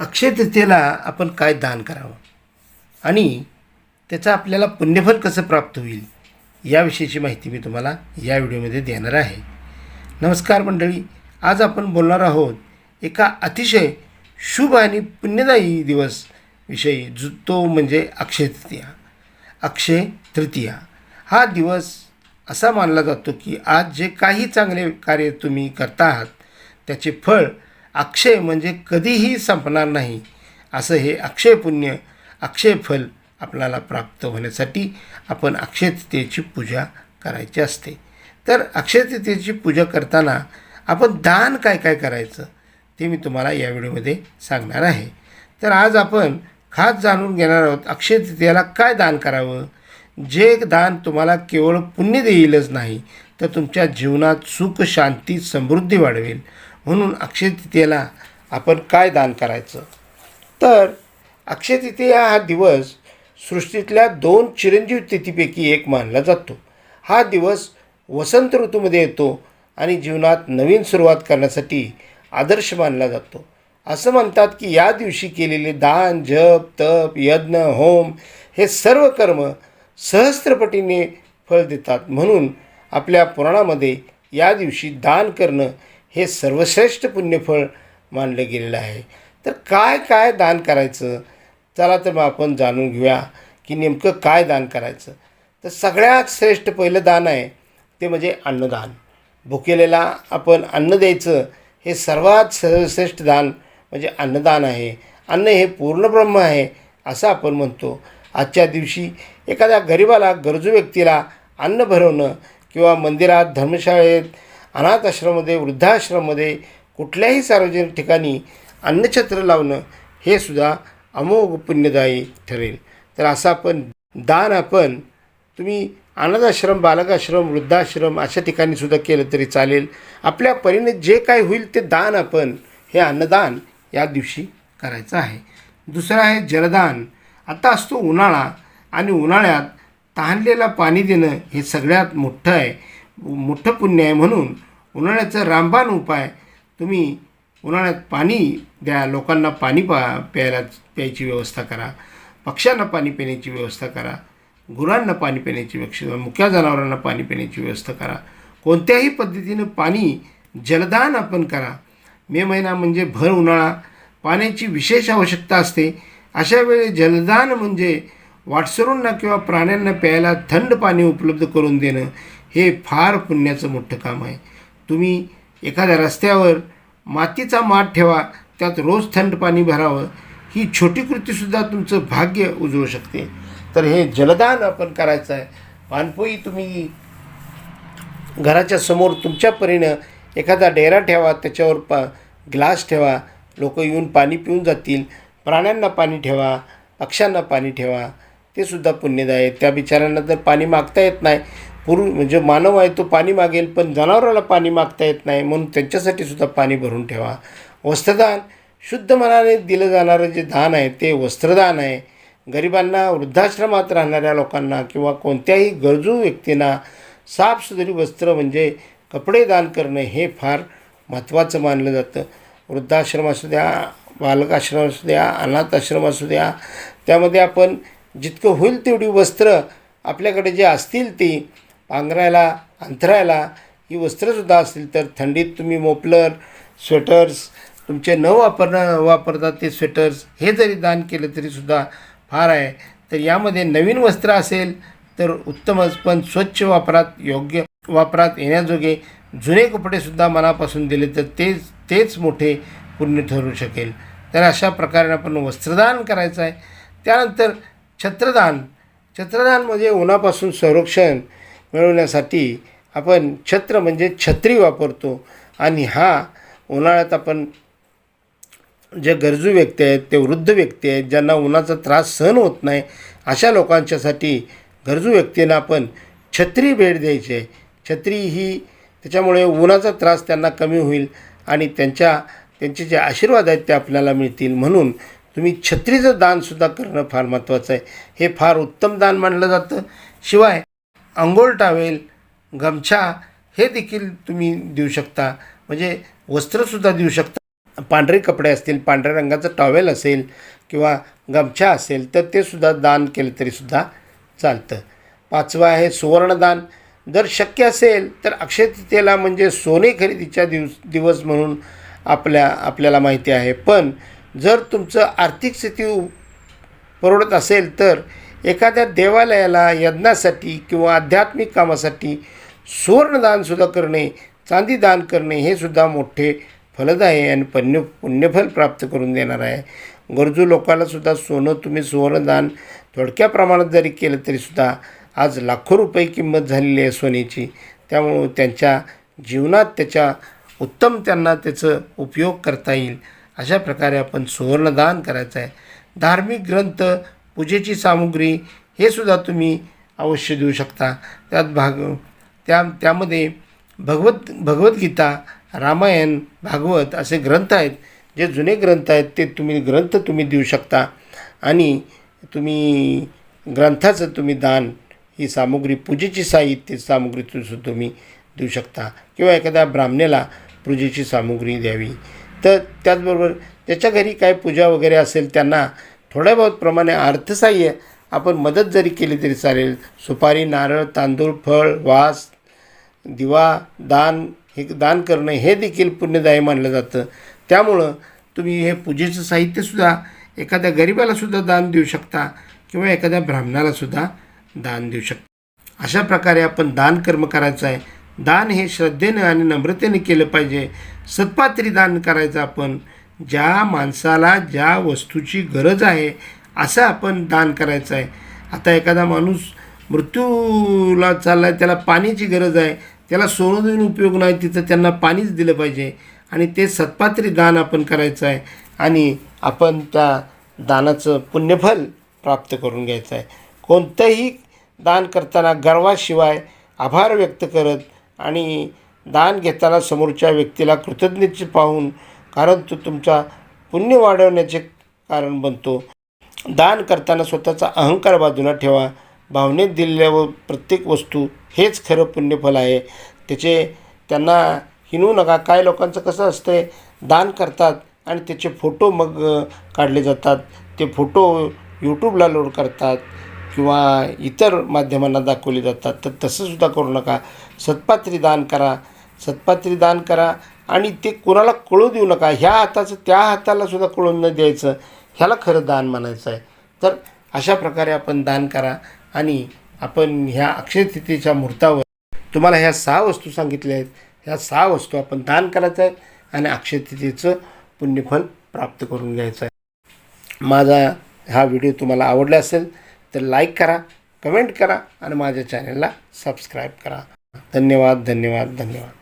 अक्षय तृतीयेला आपण काय दान करावं? आणि त्याचा आपल्याला पुण्यफल कसं प्राप्त होईल? याविषयीची माहिती मी तुम्हाला या व्हिडिओमध्ये देणार आहे. नमस्कार मंडळी आज आपण बोलणार आहोत एका अतिशय शुभ आणि पुण्यदायी दिवस विषयी जो तो म्हणजे अक्षय तृतीया. अक्षय तृतीया. हा दिवस असा मानला जातो की आज जे काही चांगले कार्य तुम्ही करता आहात त्याचे फळ अक्षय म्हणजे कधीही संपणार नाही असं हे अक्षय पुण्य अक्षय फल आपल्याला प्राप्त होण्यासाठी आपण अक्षयतृतीयेची पूजा करायची असते. तर अक्षयतृतीयेची पूजा करताना आपण दान काय काय करायचं ते मी तुम्हाला या व्हिडिओमध्ये सांगणार आहे. तर आज आपण खास जाणून घेणार आहोत अक्षय तृतीयेला काय दान करावं? जे दान तुम्हाला केवळ पुण्य देईलच नाही तर तुमच्या जीवनात सुख शांती समृद्धी वाढवेल. म्हणून अक्षय तृतीयेला आपण काय दान करायचं? तर अक्षय तृतीया हा दिवस सृष्टीतल्या दोन चिरंजीव तिथीपैकी एक मानला जातो. हा दिवस वसंत ऋतूमध्ये येतो आणि जीवनात नवीन सुरुवात करण्यासाठी आदर्श मानला जातो. असं म्हणतात की या दिवशी केलेले दान जप तप यज्ञ होम हे सर्व कर्म सहस्त्रपटीने फळ देतात. म्हणून आपल्या पुराणामध्ये या दिवशी दान करणं हे सर्वश्रेष्ठ पुण्यफळ मानलं गेलेलं आहे. तर काय काय दान करायचं? चला तर मग आपण जाणून घेऊया की नेमकं काय दान करायचं. तर सगळ्यात श्रेष्ठ पहिलं दान आहे ते म्हणजे अन्नदान. भुकेलेला आपण अन्न द्यायचं हे सर्वात सर्वश्रेष्ठ दान म्हणजे अन्नदान आहे. अन्न हे पूर्ण ब्रह्म आहे असं आपण म्हणतो. आजच्या दिवशी एखाद्या गरिबाला गरजू व्यक्तीला अन्न भरवणं किंवा मंदिरात धर्मशाळेत अनाथ आश्रममध्ये वृद्धाश्रममध्ये कुठल्याही सार्वजनिक ठिकाणी अन्नछत्र लावणं हे सुद्धा अमोघ पुण्यदायी ठरेल. तर असं आपण दान आपण तुम्ही अनाथाश्रम बालकाश्रम वृद्धाश्रम अशा ठिकाणी सुद्धा केलं तरी चालेल. आपल्या परीने जे काय होईल ते दान आपण हे अन्नदान या दिवशी करायचं आहे. दुसरं आहे जलदान. आता असतो उन्हाळा आणि उन्हाळ्यात तहानलेला पाणी देणं हे सगळ्यात मोठं आहे. मोठं पुण्य आहे म्हणून उन्हाळ्याचा रामबाण उपाय तुम्ही उन्हाळ्यात पाणी द्या लोकांना पाणी पा प्यायला प्यायची व्यवस्था करा पक्ष्यांना पाणी पिण्याची व्यवस्था करा गुरांना पाणी पिण्याची व्यवस्था मुक्या जनावरांना पाणी पिण्याची व्यवस्था करा. कोणत्याही पद्धतीनं पाणी जलदान आपण करा. मे महिना म्हणजे भर उन्हाळा. पाण्याची विशेष आवश्यकता असते. अशा वेळी जलदान म्हणजे वाटसरूंना किंवा प्राण्यांना प्यायला थंड पाणी उपलब्ध करून देणं. हे फार पुण्याचं मोठं काम आहे. तुम्ही एखाद्या रस्त्यावर मातीचा माठ ठेवा त्यात रोज थंड पाणी भरावं ही छोटी कृतीसुद्धा तुमचं भाग्य उजळू शकते. तर हे जलदान आपण करायचं आहे. पानपोई तुम्ही घराच्या समोर तुमच्या परीनं एखादा डेरा ठेवा त्याच्यावर पा ग्लास ठेवा लोक येऊन पाणी पिऊन जातील प्राण्यांना पाणी ठेवा पक्ष्यांना पाणी ठेवा ते सुद्धा पुण्यदाय आहे. त्या बिचाऱ्यांना जर पाणी मागता येत नाही. पुरु म्हणजे मानव आहे तो पाणी मागेल पण जनावराला पाणी मागता येत नाही म्हणून त्यांच्यासाठी सुद्धा पाणी भरून ठेवा. वस्त्रदान शुद्ध मनाने दिलं जाणारं जे दान आहे ते वस्त्रदान आहे. गरिबांना वृद्धाश्रमात राहणाऱ्या लोकांना किंवा कोणत्याही गरजू व्यक्तींना साफसुथरी वस्त्र म्हणजे कपडे दान करणं हे फार महत्त्वाचं मानलं जातं. वृद्धाश्रम असू द्या बालकाश्रम असू द्या अनाथ आश्रम असू द्या त्यामध्ये आपण जितकं होईल तेवढी वस्त्र आपल्याकडे जे असतील ती पांघरायला अंथरायला ही वस्त्रंसुद्धा असतील तर थंडीत तुम्ही मोपलर स्वेटर्स तुमचे न वापरणं वापरतात ते स्वेटर्स हे जरी दान केलं तरीसुद्धा फार आहे. तर यामध्ये नवीन वस्त्र असेल तर उत्तमच पण स्वच्छ वापरात योग्य वापरात येण्याजोगे जुने कपडेसुद्धा मनापासून दिले तर तेच तेच मोठे पुण्य ठरू शकेल. तर अशा प्रकारे आपण वस्त्रदान करायचं आहे. त्यानंतर छत्रदान. छत्रदान म्हणजे उन्हापासून संरक्षण. मिळवण्यासाठी आपण छत्र म्हणजे छत्री वापरतो. आणि हा उन्हाळ्यात आपण जे गरजू व्यक्ती आहेत ते वृद्ध व्यक्ती आहेत ज्यांना उन्हाचा त्रास सहन होत नाही अशा लोकांच्यासाठी गरजू व्यक्तींना आपण छत्री भेट द्यायची आहे. छत्री ही त्याच्यामुळे उन्हाचा त्रास त्यांना कमी होईल आणि त्यांच्या त्यांचे जे आशीर्वाद आहेत ते आपल्याला मिळतील. म्हणून तुम्ही छत्रीचं दानसुद्धा करणं फार महत्त्वाचं आहे. हे फार उत्तम दान मानलं जातं. शिवाय अंघोळ टावेल गमछा हे देखील तुम्ही देऊ शकता. म्हणजे वस्त्रसुद्धा देऊ शकता. पांढरे कपडे असतील पांढऱ्या रंगाचं टॉवेल असेल किंवा गमछा असेल तर ते सुद्धा दान केलं तरीसुद्धा चालतं. पाचवं आहे सुवर्णदान. जर शक्य असेल तर अक्षय तृतीयेला म्हणजे सोने खरेदीच्या दिवस दिवस म्हणून आपल्या आपल्याला माहिती आहे. पण जर तुमचं आर्थिक स्थिती परवडत असेल तर एखाद्या देवालयाला यज्ञासाठी किंवा आध्यात्मिक कामासाठी सुवर्णदानसुद्धा करणे चांदी दान करणे हे सुद्धा मोठे फलदायी आणि पुण्य पुण्यफल प्राप्त करून देणार आहे. गरजू लोकालासुद्धा सोनं तुम्ही सुवर्णदान थोडक्या प्रमाणात जरी केलं तरीसुद्धा आज लाखो रुपये किंमत झालेली आहे सोन्याची. त्यामुळं त्यांच्या जीवनात त्याच्या उत्तम त्यांना त्याचं उपयोग करता येईल. अशा प्रकारे आपण सुवर्णदान करायचं आहे. धार्मिक ग्रंथ पूजेची सामुग्री हे सुद्धा तुम्ही अवश्य देऊ शकता. त्यात भाग त्या त्यामध्ये भगवत भगवद्गीता रामायण भागवत असे ग्रंथ आहेत. जे जुने ग्रंथ आहेत ते तुम्ही ग्रंथ तुम्ही देऊ शकता. आणि तुम्ही ग्रंथाचं तुम्ही दान ही सामुग्री पूजेची साहित्य सामुग्री तु- तुम्ही देऊ शकता. किंवा एखाद्या ब्राह्मणेला पूजेची सामुग्री द्यावी. तर त्याचबरोबर त्याच्या घरी काय पूजा वगैरे असेल त्यांना थोड्या बहुत प्रमाणे अर्थसहाय्य आपण मदत जरी केली तरी चालेल. सुपारी नारळ तांदूळ फळ वास दिवा दान हे दान करणं हे देखील पुण्यदायी मानलं जातं. त्यामुळं तुम्ही हे पूजेचं साहित्यसुद्धा एखाद्या गरिबालासुद्धा दान देऊ शकता किंवा एखाद्या ब्राह्मणालासुद्धा दान देऊ शकता. अशा प्रकारे आपण दान कर्म करायचं आहे. दान हे श्रद्धेनं आणि नम्रतेने केलं पाहिजे. सत्पात्री दान करायचं आपण. ज्या माणसाला ज्या वस्तूची गरज आहे असं आपण दान करायचं आहे. आता एखादा माणूस मृत्यूला चालला आहे त्याला पाण्याची गरज आहे त्याला सोनं देऊन उपयोग नाही तिथं त्यांना पाणीच दिलं पाहिजे. आणि ते सत्पात्री दान आपण करायचं आहे. आणि आपण त्या दानाचं पुण्यफल प्राप्त करून घ्यायचं आहे. कोणतंही दान करताना गर्वाशिवाय आभार व्यक्त करत आणि दान घेताना समोरच्या व्यक्तीला कृतज्ञतेचे पाहून कारण तो तुमचा पुण्य वाढवण्याचे कारण बनतो. दान करताना स्वतःचा अहंकार बाजूला ठेवा. भावनेत दिलेल्या व प्रत्येक वस्तू हेच खरं पुण्यफल आहे. त्याचे त्यांना हिनू नका. काय लोकांचं कसं असतंय? दान करतात आणि त्याचे फोटो मग काढले जातात. ते फोटो यूट्यूबला लोड करतात किंवा इतर माध्यमांना दाखवले जातात. तर तसंसुद्धा करू नका. सत्पात्री दान करा. सत्पात्री दान करा. आणि ते कोणाला कळू देऊ नका. ह्या हाताचं त्या हाताला सुद्धा कळून न द्यायचं. ह्याला खरं दान म्हणायचं आहे. तर अशा प्रकारे आपण दान करा आणि आपण ह्या अक्षय मुहूर्तावर तुम्हाला ह्या सहा वस्तू सांगितल्या आहेत. ह्या सहा वस्तू आपण दान करायचं आहे आणि अक्षय पुण्यफल प्राप्त करून घ्यायचं आहे. माझा हा व्हिडिओ तुम्हाला आवडला असेल तर लाईक करा कमेंट करा आणि माझ्या चॅनलला सबस्क्राईब करा. धन्यवाद धन्यवाद धन्यवाद.